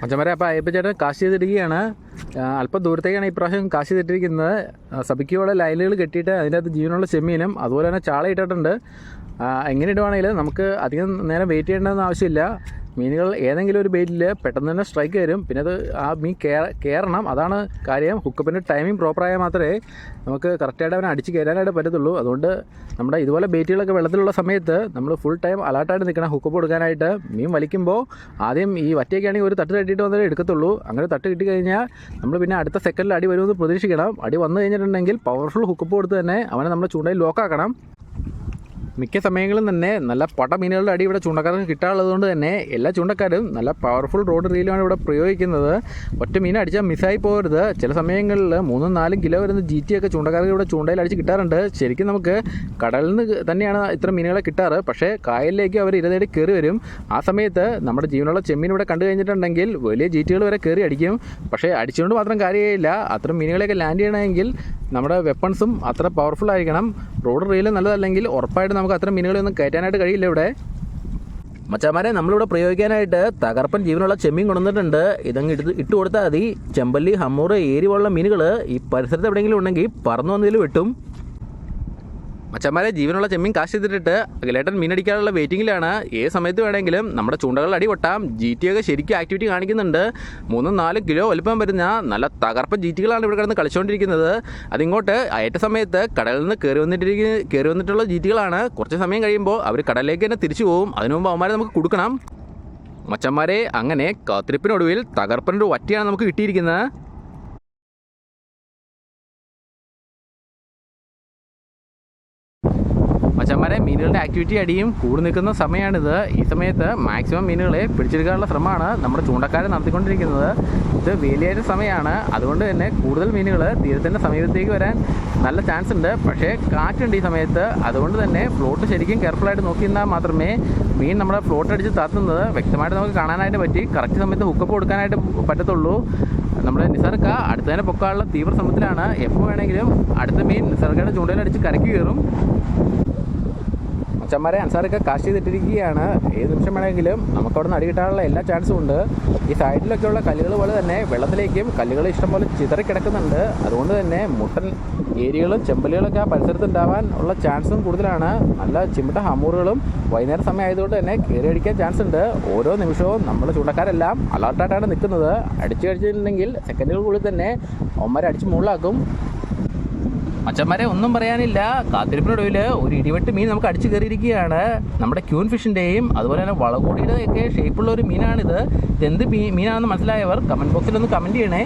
മച്ചന്മാരെ അപ്പോൾ അയ്യപ്പ ചേട്ടൻ കാശ് ചെയ്തിരിക്കുകയാണ്. അല്പം ദൂരത്തേക്കാണ് ഇപ്രാവശ്യം കാശ് ചെയ്തിട്ടിരിക്കുന്നത് ആ, സഭയ്ക്കുള്ള ലൈനുകൾ കെട്ടിയിട്ട് അതിന്റെ അകത്ത് ജീവനുള്ള ചെമ്മീനും അതുപോലെ തന്നെ ചാള ഇട്ടിട്ടുണ്ട്. എങ്ങനെ ഇടുവാണെങ്കിലും നമുക്ക് അധികം നേരം വെയിറ്റ് ചെയ്യേണ്ടതെന്ന് ആവശ്യമില്ല. മീനുകൾ ഏതെങ്കിലും ഒരു ബെയിറ്റിൽ പെട്ടെന്ന് തന്നെ സ്ട്രൈക്ക് വരും. പിന്നെ അത് ആ മീൻ കയറ കയറണം അതാണ് കാര്യം. ഹുക്കപ്പിന്റെ ടൈമിംഗ് പ്രോപ്പറായാൽ മാത്രമേ നമുക്ക് കറക്റ്റായിട്ട് അവനെ അടിച്ച് കയറാനായിട്ട് പറ്റത്തുള്ളൂ. അതുകൊണ്ട് നമ്മുടെ ഇതുപോലെ ബെയിറ്റുകളൊക്കെ വെള്ളത്തിലുള്ള സമയത്ത് നമ്മൾ ഫുൾ ടൈം അലേർട്ടായിട്ട് നിൽക്കണം ഹുക്കപ്പ് കൊടുക്കാനായിട്ട്. മീൻ വലിക്കുമ്പോൾ ആദ്യം ഈ വറ്റയൊക്കെ ആണെങ്കിൽ ഒരു തട്ട് തട്ടിയിട്ട് വന്നേ എടുക്കത്തുള്ളൂ. അങ്ങനെ തട്ട് കിട്ടി കഴിഞ്ഞാൽ നമ്മൾ പിന്നെ അടുത്ത സെക്കൻഡിൽ അടി വരുമെന്ന് പ്രതീക്ഷിക്കണം. അടി വന്നു കഴിഞ്ഞിട്ടുണ്ടെങ്കിൽ പവർഫുൾ ഹുക്കപ്പ് കൊടുത്ത് തന്നെ അവനെ നമ്മൾ ചൂണ്ടയിൽ ലോക്കാക്കണം മിക്ക സമയങ്ങളും തന്നെ നല്ല പട മീനുകളുടെ അടി ഇവിടെ ചൂണ്ടക്കാർക്ക് കിട്ടാനുള്ളത് കൊണ്ട് തന്നെ എല്ലാ ചൂണ്ടക്കാരും നല്ല പവർഫുൾ റോഡ് റീലുമാണ് ഇവിടെ പ്രയോഗിക്കുന്നത്. ഒറ്റ മീൻ അടിച്ചാൽ മിസ്സായി പോകരുത് ചില സമയങ്ങളിൽ മൂന്നും നാലും കിലോ വരുന്ന ജി ടി ഒക്കെ ചൂണ്ടക്കാർക്ക് ഇവിടെ ചൂണ്ടയിൽ അടിച്ച് കിട്ടാറുണ്ട്. ശരിക്കും നമുക്ക് കടലിൽ നിന്ന് തന്നെയാണ് ഇത്ര മീനുകളെ കിട്ടാറ്. പക്ഷേ കായലിലേക്ക് അവർ ഇരതേടി കയറി വരും. ആ സമയത്ത് നമ്മുടെ ജീവനുള്ള ചെമ്മീൻ ഇവിടെ കണ്ടു കഴിഞ്ഞിട്ടുണ്ടെങ്കിൽ വലിയ ജീറ്റുകൾ വരെ കയറി അടിക്കും. പക്ഷേ അടിച്ചുകൊണ്ട് മാത്രം കാര്യമില്ല. അത്ര മീനുകളെയൊക്കെ ലാൻഡ് ചെയ്യണമെങ്കിൽ നമ്മുടെ വെപ്പൺസും അത്ര പവർഫുൾ ആയിരിക്കണം. റോഡ് റീൽ നല്ലതല്ലെങ്കിൽ ഉറപ്പായിട്ട് നമുക്ക് അത്ര മീനുകളൊന്നും കയറ്റാനായിട്ട് കഴിയില്ല ഇവിടെ. മച്ചാമാരെ നമ്മളിവിടെ പ്രയോഗിക്കാനായിട്ട് തകർപ്പൻ ജീവനുള്ള ചെമ്മീൻ കൊണ്ടുവന്നിട്ടുണ്ട്. ഇതങ്ങ് ഇട്ട് ഇട്ട് കൊടുത്താൽ മതി. ചെമ്പല്ലി ഹമ്മൂറ് ഏരി പോലുള്ള മീനുകൾ ഈ പരിസരത്ത് എവിടെയെങ്കിലും ഉണ്ടെങ്കിൽ പറന്നു വന്നതിൽ വെട്ടും. മച്ചന്മാരെ ജീവനുള്ള ചെമ്മീൻ കാശ് ചെയ്തിട്ട് അഖിലേട്ടൻ മീനടിക്കാനുള്ള വെയിറ്റിംഗിലാണ് ഏത് സമയത്ത് വേണമെങ്കിലും നമ്മുടെ ചൂണ്ടകൾ അടി പൊട്ടാം. ജി ടി ഒക്കെ ശരിക്കും ആക്ടിവിറ്റി കാണിക്കുന്നുണ്ട്. മൂന്നും നാലും കിലോ വലുപ്പം വരുന്ന നല്ല തകർപ്പ് ജി ടികളാണ് ഇവിടെ കിടന്ന് കളിച്ചുകൊണ്ടിരിക്കുന്നത് അതിങ്ങോട്ട് അയറ്റ സമയത്ത് കടലിൽ നിന്ന് കയറി വന്നിട്ടിരിക്കുന്ന കയറി വന്നിട്ടുള്ള ജി ടികളാണ് കുറച്ച് സമയം കഴിയുമ്പോൾ അവർ കടലിലേക്ക് തന്നെ തിരിച്ചു പോകും അതിനു മുമ്പ് അവന്മാരെ നമുക്ക് കൊടുക്കണം. മച്ചന്മാരെ അങ്ങനെ കാത്തിരിപ്പിനൊടുവിൽ തകർപ്പനൊരു വറ്റിയാണ് നമുക്ക് കിട്ടിയിരിക്കുന്നത്. മച്ചന്മാരെ മീനുകളുടെ ആക്ടിവിറ്റി അടിയും കൂടി നിൽക്കുന്ന സമയമാണിത്. ഈ സമയത്ത് മാക്സിമം മീനുകളെ പിടിച്ചെടുക്കാനുള്ള ശ്രമമാണ് നമ്മുടെ ചൂണ്ടക്കാരൻ നടത്തിക്കൊണ്ടിരിക്കുന്നത്. ഇത് വേലിയേറ്റ സമയമാണ്. അതുകൊണ്ട് തന്നെ കൂടുതൽ മീനുകൾ തീരത്തിന്റെ സമീപത്തേക്ക് വരാൻ നല്ല ചാൻസ് ഉണ്ട്. പക്ഷേ കാറ്റുണ്ട് ഈ സമയത്ത്. അതുകൊണ്ട് തന്നെ ഫ്ലോട്ട് ശരിക്കും കെയർഫുള്ളായിട്ട് നോക്കി നിന്നാൽ മാത്രമേ മീൻ നമ്മുടെ ഫ്ലോട്ട് അടിച്ച് താത്തുന്നത് വ്യക്തമായിട്ട് നമുക്ക് കാണാനായിട്ട് പറ്റി. കറക്റ്റ് സമയത്ത് ഹുക്കപ്പ് കൊടുക്കാനായിട്ട് പറ്റത്തുള്ളൂ. നമ്മുടെ നിസർക്ക അടുത്ത് തന്നെ പൊക്കാനുള്ള തീവ്ര ശ്രമത്തിലാണ്. എപ്പോൾ വേണമെങ്കിലും അടുത്ത മീൻ നിസർക്കയുടെ ചൂണ്ടയിലടിച്ച് കരക്കി കയറും. അച്ഛന്മാരെ അൻസാറൊക്കെ കാശ് ചെയ്തിട്ടിരിക്കുകയാണ് ഏത് നിമിഷം വേണമെങ്കിലും നമുക്ക് അവിടെ നിന്ന് അടികിട്ടാനുള്ള എല്ലാ ചാൻസും ഉണ്ട്. ഈ സൈഡിലൊക്കെയുള്ള കല്ലുകൾ പോലെ തന്നെ വെള്ളത്തിലേക്കും കല്ലുകൾ ഇഷ്ടംപോലെ ചിതറി കിടക്കുന്നുണ്ട്. അതുകൊണ്ട് തന്നെ മുട്ടൻ ഏരിയകളും ചെമ്പലുകളൊക്കെ ആ പരിസരത്ത് ഉണ്ടാവാൻ ഉള്ള ചാൻസും കൂടുതലാണ്. നല്ല ചിമിട്ട ഹമൂറുകളും വൈകുന്നേരം സമയം ആയതുകൊണ്ട് തന്നെ കയറി അടിക്കാൻ ചാൻസ് ഉണ്ട്. ഓരോ നിമിഷവും നമ്മുടെ ചൂണ്ടക്കാരെല്ലാം അലർട്ടായിട്ടാണ് നിൽക്കുന്നത്. അടിച്ചു കഴിച്ചിട്ടുണ്ടെങ്കിൽ സെക്കൻഡുകൾക്കുള്ളിൽ തന്നെ ഒമ്മരടിച്ച് മുകളിലാക്കും. അച്ഛന്മാരെ ഒന്നും പറയാനില്ല. കാത്തിരിപ്പിനൊടുവിൽ ഒരു ഇടിവെട്ട് മീൻ നമുക്ക് അടിച്ചു കയറിയിരിക്കുകയാണ്. നമ്മുടെ ക്യൂൻ ഫിഷിന്റെയും അതുപോലെ തന്നെ വളകൂടിയുടെ ഒക്കെ ഷേപ്പുള്ള ഒരു മീനാണിത്. ഇതെന്ത് മീ മീനാണെന്ന് മനസ്സിലായവർ കമന്റ് ബോക്സിൽ ഒന്ന് കമന്റ് ചെയ്യണേ.